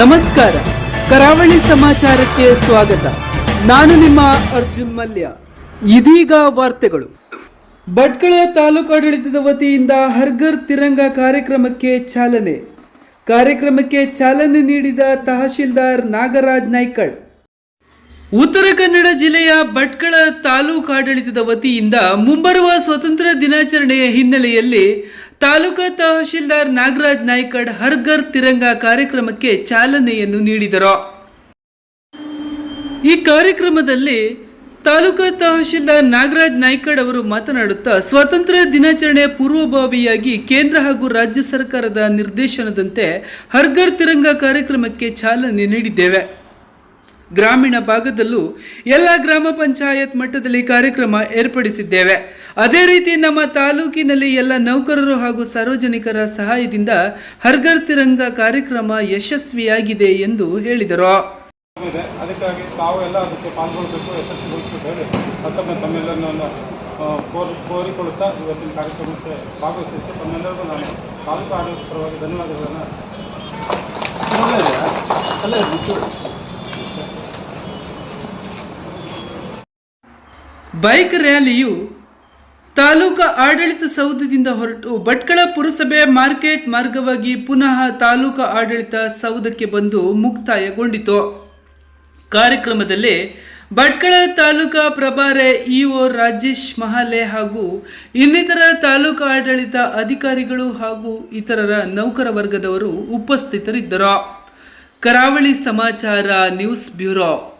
ನಮಸ್ಕಾರ. ಕರಾವಳಿ ಸಮಾಚಾರಕ್ಕೆ ಸ್ವಾಗತ. ನಾನು ನಿಮ್ಮ ಅರ್ಜುನ್ ಮಲ್ಯ. ಇದೀಗ ವಾರ್ತೆಗಳು. ಭಟ್ಕಳ ತಾಲೂಕಾಡಳಿತದ ವತಿಯಿಂದ ಹರ್ಗರ್ ತಿರಂಗ ಕಾರ್ಯಕ್ರಮಕ್ಕೆ ಚಾಲನೆ. ಕಾರ್ಯಕ್ರಮಕ್ಕೆ ಚಾಲನೆ ನೀಡಿದ ತಹಶೀಲ್ದಾರ್ ನಾಗರಾಜ್ ನಾಯ್ಕಳ್. ಉತ್ತರ ಕನ್ನಡ ಜಿಲ್ಲೆಯ ಭಟ್ಕಳ ತಾಲೂಕಾಡಳಿತದ ವತಿಯಿಂದ ಮುಂಬರುವ ಸ್ವತಂತ್ರ ದಿನಾಚರಣೆಯ ಹಿನ್ನೆಲೆಯಲ್ಲಿ ತಾಲೂಕಾ ತಹಶೀಲ್ದಾರ್ ನಾಗರಾಜ್ ನಾಯ್ಕಡ್ ಹರ್ಗರ್ ತಿರಂಗ ಕಾರ್ಯಕ್ರಮಕ್ಕೆ ಚಾಲನೆಯನ್ನು ನೀಡಿದರು. ಈ ಕಾರ್ಯಕ್ರಮದಲ್ಲಿ ತಾಲೂಕಾ ತಹಶೀಲ್ದಾರ್ ನಾಗರಾಜ್ ನಾಯ್ಕಡ್ ಅವರು ಮಾತನಾಡುತ್ತಾ, ಸ್ವಾತಂತ್ರ್ಯ ದಿನಾಚರಣೆಯ ಪೂರ್ವಭಾವಿಯಾಗಿ ಕೇಂದ್ರ ಹಾಗೂ ರಾಜ್ಯ ಸರ್ಕಾರದ ನಿರ್ದೇಶನದಂತೆ ಹರ್ಗರ್ ತಿರಂಗ ಕಾರ್ಯಕ್ರಮಕ್ಕೆ ಚಾಲನೆ ನೀಡಿದ್ದೇವೆ. ಗ್ರಾಮೀಣ ಭಾಗದಲ್ಲೂ ಎಲ್ಲ ಗ್ರಾಮ ಪಂಚಾಯತ್ ಮಟ್ಟದಲ್ಲಿ ಕಾರ್ಯಕ್ರಮ ಏರ್ಪಡಿಸಿದ್ದೇವೆ. ಅದೇ ರೀತಿ ನಮ್ಮ ತಾಲೂಕಿನಲ್ಲಿ ಎಲ್ಲ ನೌಕರರು ಹಾಗೂ ಸಾರ್ವಜನಿಕರ ಸಹಾಯದಿಂದ ಹರ್ಗರ್ ತಿರಂಗ ಕಾರ್ಯಕ್ರಮ ಯಶಸ್ವಿಯಾಗಿದೆ ಎಂದು ಹೇಳಿದರು. ಅದಕ್ಕಾಗಿ ತಾವು ಎಲ್ಲ ಅದಕ್ಕೆ ಪಾಲ್ಗೊಳ್ಳಬೇಕು ಯಶಸ್ವಿಗೊಳಿಸಬೇಕು ಹೇಳಿ ಮತ್ತೊಮ್ಮೆ ತಮ್ಮೆಲ್ಲರನ್ನು ಕೋರಿ ಕೋರಿಕೊಳ್ಳುತ್ತಾ ಇವತ್ತಿನ ಕಾರ್ಯಕ್ರಮಕ್ಕೆ ಭಾಗವಹಿಸಿದ್ದು ತಮ್ಮೆಲ್ಲರಿಗೂ ನಾನು ತಾಲೂಕು ಆಡಳಿತ ಪರವಾಗಿ ಧನ್ಯವಾದಗಳನ್ನು ಅಲ್ಲೇ ಬೈಕ್ ರ್ಯಾಲಿಯು ತಾಲೂಕಾ ಆಡಳಿತ ಸೌಧದಿಂದ ಹೊರಟು ಭಟ್ಕಳ ಪುರಸಭೆ ಮಾರ್ಕೆಟ್ ಮಾರ್ಗವಾಗಿ ಪುನಃ ತಾಲೂಕು ಆಡಳಿತ ಸೌಧಕ್ಕೆ ಬಂದು ಮುಕ್ತಾಯಗೊಂಡಿತು. ಕಾರ್ಯಕ್ರಮದಲ್ಲಿ ಭಟ್ಕಳ ತಾಲೂಕಾ ಪ್ರಭಾರೆ ಇಒ ರಾಜೇಶ್ ಮಹಾಲೆ ಹಾಗೂ ಇನ್ನಿತರ ತಾಲೂಕು ಆಡಳಿತ ಅಧಿಕಾರಿಗಳು ಹಾಗೂ ಇತರರ ನೌಕರ ವರ್ಗದವರು ಉಪಸ್ಥಿತರಿದ್ದರು. ಕರಾವಳಿ ಸಮಾಚಾರ ನ್ಯೂಸ್ ಬ್ಯೂರೋ.